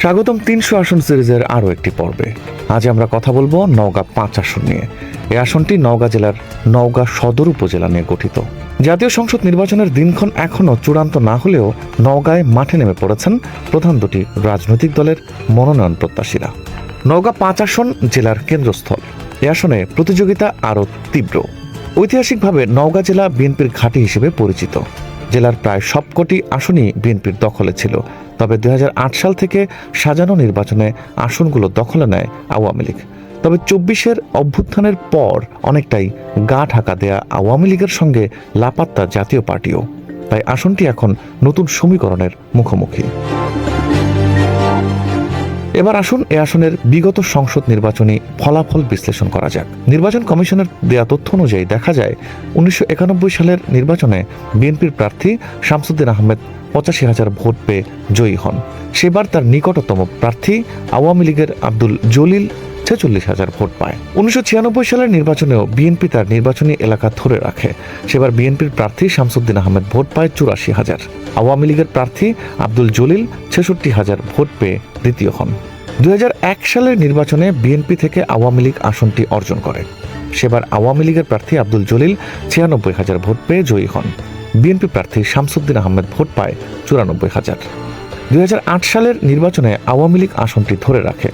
স্বাগতম তিনশো আসন সিরিজের আরও একটি পর্বে। আজ আমরা কথা বলব নওগাঁ পাঁচ আসন নিয়ে। এই আসনটি নওগাঁ জেলার নওগাঁ সদর উপজেলা নিয়ে গঠিত। জাতীয় সংসদ নির্বাচনের দিনক্ষণ এখনও চূড়ান্ত না হলেও নওগাঁয় মাঠে নেমে পড়েছেন প্রধান দুটি রাজনৈতিক দলের মনোনয়ন প্রত্যাশীরা। নওগাঁ পাঁচ আসন জেলার কেন্দ্রস্থল। এ আসনে প্রতিযোগিতা আরও তীব্র। ঐতিহাসিকভাবে নওগাঁ জেলা বিএনপির ঘাঁটি হিসেবে পরিচিত। জেলার প্রায় সবকটি আসনই বিএনপির দখলে ছিল। তবে দু হাজার আট সাল থেকে সাজানো নির্বাচনে আসনগুলো দখলে নেয় আওয়ামী লীগ। তবে চব্বিশের অভ্যুত্থানের পর অনেকটাই গা ঢাকা দেয়া আওয়ামী লীগের সঙ্গে লাপাত্তা জাতীয় পার্টিও। তাই আসনটি এখন নতুন সমীকরণের মুখোমুখি। এবার আসুন এ আসনের বিগত সংসদ নির্বাচনে ফলাফল বিশ্লেষণ করা যাক। নির্বাচন কমিশনের দেয়া তথ্য অনুযায়ী দেখা যায়, উনিশশো একানব্বই সালের নির্বাচনে বিএনপির প্রার্থী শামসুদ্দিন আহমেদ পঁচাশি হাজার ভোট পেয়ে জয়ী হন। সেবার তার নিকটতম প্রার্থী আওয়ামী লীগের আব্দুল জলিল ছেচল্লিশ হাজার ভোট পায়। উনিশশো ছিয়ানব্বই সালের নির্বাচনেও বিএনপি তার নির্বাচনী এলাকা ধরে রাখে। সেবার বিএনপির প্রার্থী শামসুদ্দিন আহমেদ ভোট পায় চুরাশি হাজার। আওয়ামী লীগের প্রার্থী আব্দুল জলিল ছেষট্টি হাজার ভোট পেয়ে দ্বিতীয় হন। দুই হাজার এক সালের নির্বাচনে বিএনপি থেকে আওয়ামী লীগ আসনটি অর্জন করে। সেবার আওয়ামী লীগের প্রার্থী আব্দুল জলিল ছিয়ানব্বই হাজার ভোট পেয়ে জয়ী হন। বিএনপি প্রার্থী শামসুদ্দিন আহমেদ ভোট পায় চুরানব্বই হাজার। দুই সালের নির্বাচনে আওয়ামী লীগ আসনটি ধরে রাখে।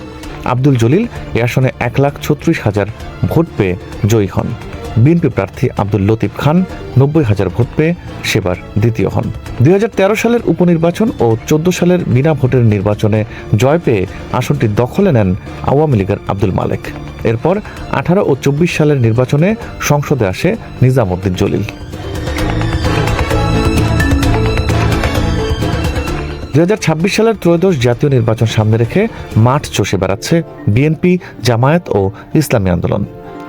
আব্দুল জলিল এ আসনে এক লাখ ছত্রিশ হাজার ভোট পেয়ে জয়ী হন। বিএনপি প্রার্থী আব্দুল লতিফ খান নব্বই হাজার ভোট পেয়ে সেবার দ্বিতীয় হন। দুই হাজার তেরো সালের উপনির্বাচন ও চোদ্দ সালের বিনা ভোটের নির্বাচনে জয় পেয়ে আসনটি দখলে নেন আওয়ামী লীগের আব্দুল মালেক। এরপর আঠারো ও চব্বিশ সালের নির্বাচনে সংসদে আসে নিজামুদ্দিন জলিল। দুই হাজার ছাব্বিশ সালের ত্রয়োদশ জাতীয় নির্বাচন সামনে রেখে মাঠ চষে বেড়াচ্ছে বিএনপি, জামায়াত ও ইসলামী আন্দোলন।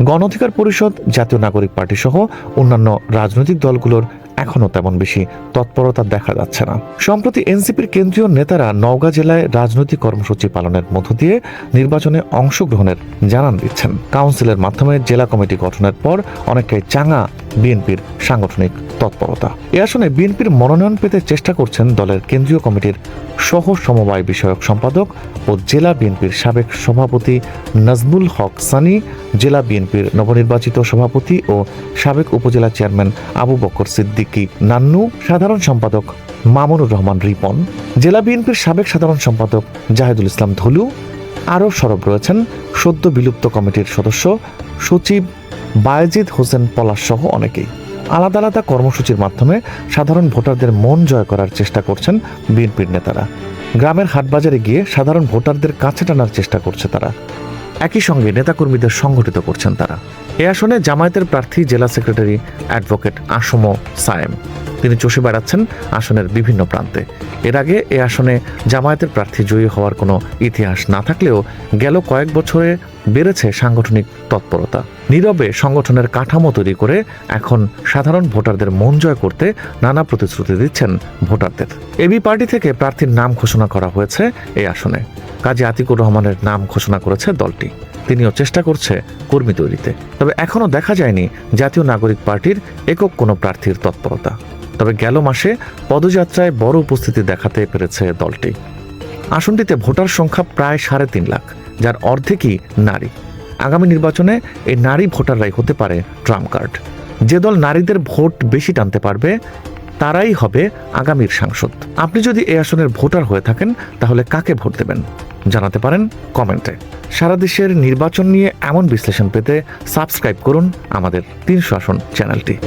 গণ অধিকার পরিষদ, জাতীয় নাগরিক পার্টি সহ অন্যান্য রাজনৈতিক দলগুলোর এখনও তেমন বেশি তৎপরতা দেখা যাচ্ছে না। সম্প্রতি এনসিপির কেন্দ্রীয় নেতারা নওগাঁ জেলায় রাজনৈতিক কর্মসূচি পালনের মধ্য দিয়ে নির্বাচনে অংশগ্রহণের জানান দিচ্ছেন। কাউন্সিলের মাধ্যমে জেলা কমিটি গঠনের পর অনেকটাই চাঙা বিএনপির সাংগঠনিক তৎপরতা। এ আসনে বিএনপির মনোনয়ন পেতে চেষ্টা করছেন দলের কেন্দ্রীয় কমিটির সহ সমবায় বিষয়ক সম্পাদক ও জেলা বিএনপির সাবেক সভাপতি নাজমুল হক সানি, জেলা বিএনপির নবনির্বাচিত সভাপতি ও সাবেক উপজেলা চেয়ারম্যান আবু বকর সিদ্দিকী। নান্নু, সাধারণ সম্পাদক। মামুনুর রহমান রিপন। জেলা বিএনপির সাবেক সাধারণ সম্পাদক জাহেদুল ইসলাম ধলু। আরও সরব রয়েছেন সদ্য বিলুপ্ত কমিটির সদস্য সচিব বায়েজিদ হোসেন পলাশ সহ অনেকেই। আলাদা আলাদা কর্মসূচির মাধ্যমে সাধারণ ভোটারদের মন জয় করার চেষ্টা করছেন বিএনপির নেতারা। গ্রামের হাটবাজারে গিয়ে সাধারণ ভোটারদের কাছে টানার চেষ্টা করছে তারা। একই সঙ্গে নেতাকর্মীদের সংগঠিত করছেন তারা। এ আসনে জামায়াতের প্রার্থী জেলা সেক্রেটারি অ্যাডভোকেট আসম সায়েম। তিনি চষে বেড়াচ্ছেন আসনের বিভিন্ন প্রান্তে। এর আগে এ আসনে জামায়াতের প্রার্থী জয়ী হওয়ার কোনো ইতিহাস না থাকলেও গেল কয়েক বছরে বেড়েছে সাংগঠনিক তৎপরতা। নীরবে সংগঠনের কাঠামো তৈরি করে এখন সাধারণ ভোটারদের মন জয় করতে নানা প্রতিশ্রুতি দিচ্ছেন ভোটারদের। এবি পার্টি থেকে প্রার্থীর নাম ঘোষণা করা হয়েছে এই আসনে। কাজী আতিকুর রহমানের নাম ঘোষণা করেছে দলটি। তিনিও চেষ্টা করছে কর্মী তৈরিতে। তবে এখনও দেখা যায়নি জাতীয় নাগরিক পার্টির একক কোনো প্রার্থীর তৎপরতা। তবে গেল মাসে পদযাত্রায় বড় উপস্থিতি দেখাতে পেরেছে দলটি। আসনটিতে ভোটার সংখ্যা প্রায় সাড়ে তিন লাখ। যার অর্ধেকই নারী। আগামী নির্বাচনে এই নারী ভোটাররাই হতে পারে ট্রাম্প কার্ড। যে দল নারীদের ভোট বেশি টানতে পারবে, তারাই হবে আগামীর সাংসদ। আপনি যদি এই আসনের ভোটার হয়ে থাকেন, তাহলে কাকে ভোট দেবেন? জানাতে পারেন কমেন্টে। সারা দেশের নির্বাচন নিয়ে এমন বিশ্লেষণ পেতে সাবস্ক্রাইব করুন আমাদের তিনশো আসন চ্যানেলটি।